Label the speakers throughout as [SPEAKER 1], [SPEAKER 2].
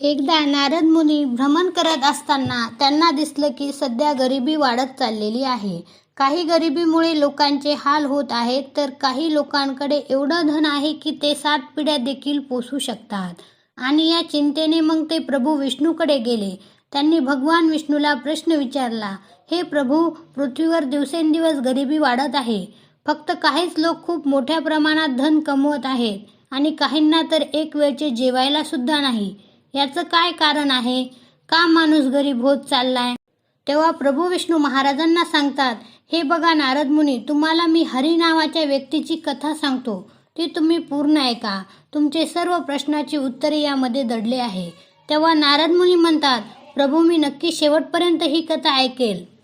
[SPEAKER 1] एकदा नारद मुनी भ्रमण करत असताना त्यांना दिसलं की सध्या गरिबी वाढत चाललेली आहे. काही गरिबीमुळे लोकांचे हाल होत आहेत तर काही लोकांकडे एवढं धन आहे की ते सात पिढ्या देखील पोसू शकतात. आणि या चिंतेने मग ते प्रभू विष्णूकडे गेले. त्यांनी भगवान विष्णूला प्रश्न विचारला हे प्रभू पृथ्वीवर दिवसेंदिवस गरिबी वाढत आहे. फक्त काहीच लोक खूप मोठ्या प्रमाणात धन कमवत आहेत आणि काहींना तर एक वेळचे जेवायला सुद्धा नाही. याचं काय कारण आहे? का माणूस गरीब होत चाललाय? तेव्हा प्रभू विष्णू महाराजांना सांगतात हे बघा नारद मुनी तुम्हाला मी हरी नावाच्या व्यक्तीची कथा सांगतो. ती तुम्ही पूर्ण ऐका. तुमचे सर्व प्रश्नाची उत्तरे यामध्ये दडले आहे. तेव्हा नारद मुनी म्हणतात प्रभू मी नक्की शेवटपर्यंत ही कथा ऐकेल.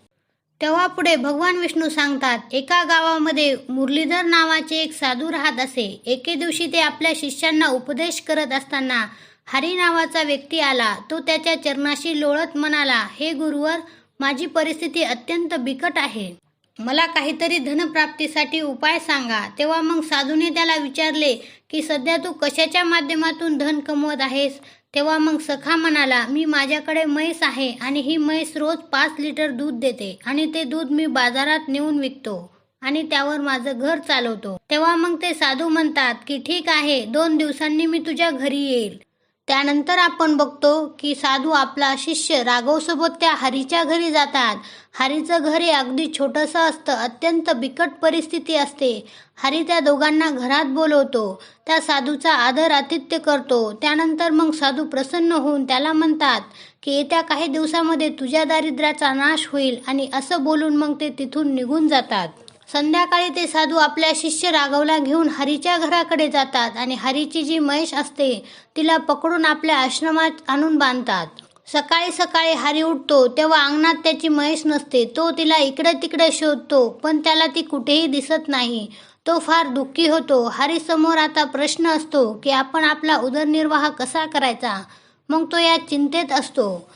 [SPEAKER 1] तेव्हा पुढे भगवान विष्णू सांगतात एका गावामध्ये मुरलीधर नावाचे एक साधू राहत असे. एके दिवशी ते आपल्या शिष्यांना उपदेश करत असताना हरी नावाचा व्यक्ती आला. तो त्याच्या चरणाशी लोळत म्हणाला हे गुरुवर माझी परिस्थिती अत्यंत बिकट आहे. मला काहीतरी धनप्राप्तीसाठी उपाय सांगा. तेव्हा मग साधूने त्याला विचारले की सध्या तू कशाच्या माध्यमातून धन कमवत आहेस? तेव्हा मग सखा म्हणाला मी माझ्याकडे म्हैस आहे आणि ही म्हैस रोज पाच लिटर दूध देते आणि ते दूध मी बाजारात नेऊन विकतो आणि त्यावर माझं घर चालवतो. तेव्हा मग ते साधू म्हणतात की ठीक आहे दोन दिवसांनी मी तुझ्या घरी येईल. त्यानंतर आपण बघतो की साधू आपला शिष्य राघवसोबत त्या हरीच्या घरी जातात. हरीचं घर हे अगदी छोटंसं असतं. अत्यंत बिकट परिस्थिती असते. हरी त्या दोघांना घरात बोलवतो. त्या साधूचा आदर आतिथ्य करतो. त्यानंतर मग साधू प्रसन्न होऊन त्याला म्हणतात की येत्या काही दिवसामध्ये तुझ्या दारिद्र्याचा नाश होईल. आणि असं बोलून मग ते तिथून निघून जातात. संध्याकाळी ते साधू आपल्या शिष्य राघवला घेऊन हरीच्या घराकडे जातात आणि हरीची जी म्हैस असते तिला पकडून आपल्या आश्रमात आणून बांधतात. सकाळी सकाळी हरी उठतो तेव्हा अंगणात त्याची म्हैस नसते. तो तिला इकडे तिकडे शोधतो पण त्याला ती कुठेही दिसत नाही. तो फार दुःखी होतो. हरी समोर आता प्रश्न असतो की आपण आपला उदरनिर्वाह कसा करायचा? मग तो या चिंतेत असतो.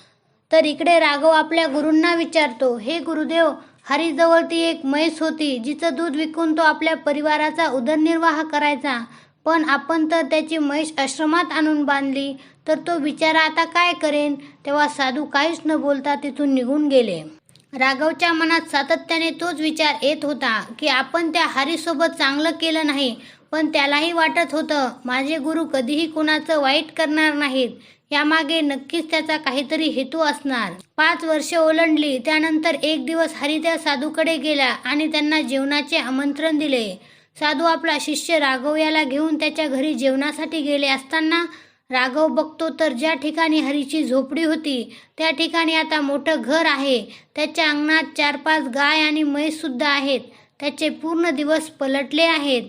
[SPEAKER 1] तर इकडे राघव आपल्या गुरूंना विचारतो हे गुरुदेव हरीजवळ ती एक म्हैस होती जिचं दूध विकून तो आपल्या परिवाराचा उदरनिर्वाह करायचा. पण आपण तर त्याची म्हैस आश्रमात आणून बांधली तर तो बिचारा आता काय करेन? तेव्हा साधू काहीच न बोलता तिथून निघून गेले. राघवच्या मनात सातत्याने तोच विचार येत होता की आपण त्या हरीसोबत चांगलं केलं नाही पण त्यालाही वाटत होतं माझे गुरु कधीही कुणाचं वाईट करणार नाहीत. यामागे नक्कीच त्याचा काहीतरी हेतू असणार. पाच वर्ष ओलांडली त्यानंतर एक दिवस हरी त्या साधूकडे गेला आणि त्यांना जेवणाचे आमंत्रण दिले. साधू आपला शिष्य राघव याला घेऊन त्याच्या घरी जेवणासाठी गेले असताना राघव बघतो तर ज्या ठिकाणी हरीची झोपडी होती त्या ठिकाणी आता मोठं घर आहे. त्याच्या अंगणात चार पाच गाय आणि म्हैस सुद्धा आहेत. त्याचे पूर्ण दिवस पलटले आहेत.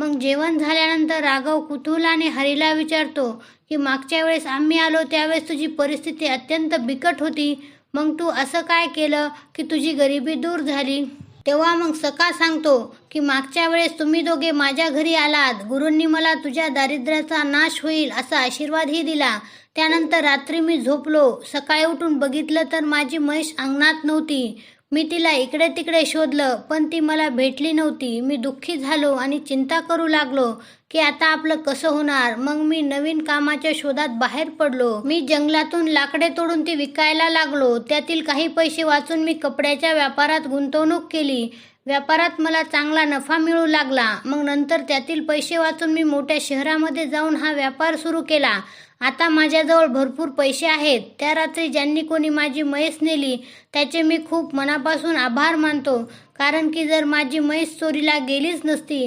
[SPEAKER 1] मग जेवण झाल्यानंतर राघव कुतूहलाने हरीला विचारतो की मागच्या वेळेस आम्ही आलो त्यावेळेस तुझी परिस्थिती अत्यंत बिकट होती. मग तू असं काय केलं की तुझी गरिबी दूर झाली? तेव्हा मग सका सांगतो की मागच्या वेळेस तुम्ही दोघे माझ्या घरी आलात. गुरूंनी मला तुझ्या दारिद्र्याचा नाश होईल असा आशीर्वादही दिला. त्यानंतर रात्री मी झोपलो. सकाळी उठून बघितलं तर माझी म्हैस अंगणात नव्हती. मी तिला इकडे तिकडे शोधलं पण ती मला भेटली नव्हती. मी दुःखी झालो आणि चिंता करू लागलो की आता आपलं कसं होणार. मग मी नवीन कामाच्या शोधात बाहेर पडलो. मी जंगलातून लाकडे तोडून ती विकायला लागलो. त्यातील काही पैसे वाचून मी कपड्याच्या व्यापारात गुंतवणूक केली. व्यापारात मला चांगला नफा मिळू लागला. मग नंतर त्यातील पैसे वाचून मी मोठ्या शहरामध्ये जाऊन हा व्यापार सुरू केला. आता माझ्याजवळ भरपूर पैसे आहेत. त्या रात्री ज्यांनी कोणी माझी म्हैस नेली त्याचे मी खूप मनापासून आभार मानतो. कारण की जर माझी म्हैस चोरीला गेलीच नसती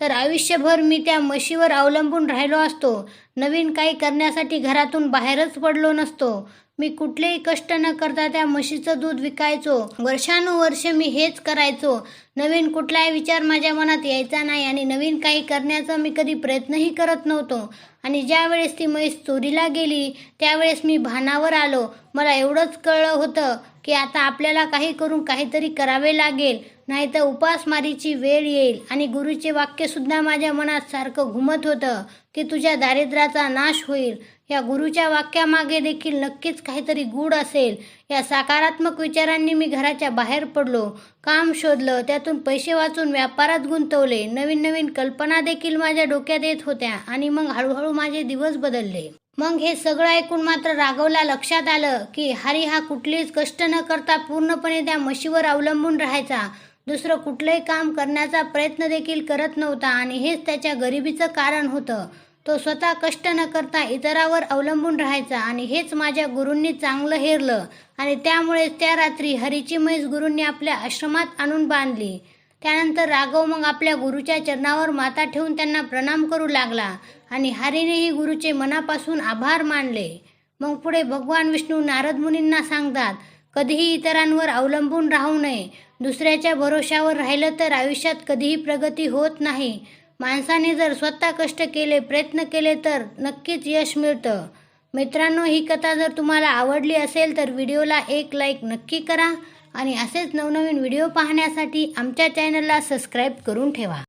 [SPEAKER 1] तर आयुष्यभर मी त्या म्हशीवर अवलंबून राहिलो असतो. नवीन काही करण्यासाठी घरातून बाहेरच पडलो नसतो. मी कुठलेही कष्ट न करता त्या म्हशीचं दूध विकायचो. वर्षानुवर्ष मी हेच करायचो. नवीन कुठलाही विचार माझ्या मनात यायचा नाही आणि नवीन काही करण्याचा मी कधी प्रयत्नही करत नव्हतो. आणि ज्यावेळेस ती म्हैस चोरीला गेली त्यावेळेस मी भानावर आलो. मला एवढंच कळलं होतं की आता आपल्याला काही करून काहीतरी करावे लागेल नाहीतर उपासमारीची वेळ येईल. आणि गुरुचे वाक्यसुद्धा माझ्या मनात सारखं घुमत होतं की तुझ्या दारिद्र्याचा नाश होईल. या गुरुच्या वाक्यामागे देखील नक्कीच काहीतरी गूढ असेल. या सकारात्मक विचारांनी मी घराच्या बाहेर पडलो. काम शोधलं त्यातून पैसे वाचून व्यापारात गुंतवले. नवीन नवीन कल्पना देखील माझ्या डोक्यात येत होत्या आणि मग हळूहळू माझे दिवस बदलले. मग हे सगळं ऐकून मात्र राघवला लक्षात आलं की हरी हा कुठलेच कष्ट न करता पूर्णपणे त्या म्हशीवर अवलंबून राहायचा. दुसरं कुठलंही काम करण्याचा प्रयत्न देखील करत नव्हता आणि हेच त्याच्या गरिबीचं कारण होतं. तो स्वतः कष्ट न करता इतरावर अवलंबून राहायचा आणि हेच माझ्या गुरूंनी चांगलं हेरलं. आणि त्यामुळेच त्या रात्री हरीची म्हैस गुरूंनी आपल्या आश्रमात आणून बांधली. त्यानंतर राघव मग आपल्या गुरुच्या चरणावर माता ठेवून त्यांना प्रणाम करू लागला आणि हरीनेही गुरुचे मनापासून आभार मानले. मग पुढे भगवान विष्णू नारद मुनींना सांगतात कधीही इतरांवर अवलंबून राहू नये. दुसऱ्याच्या भरोशावर राहिलं तर आयुष्यात कधीही प्रगती होत नाही. माणसाने जर स्वतः कष्ट केले प्रयत्न केले तर नक्कीच यश मिळतं. मित्रांनो ही कथा जर तुम्हाला आवडली असेल तर व्हिडिओला एक लाईक नक्की करा आणि असेच नवनवीन व्हिडिओ पाहण्यासाठी आमच्या चॅनलला सबस्क्राईब करून ठेवा.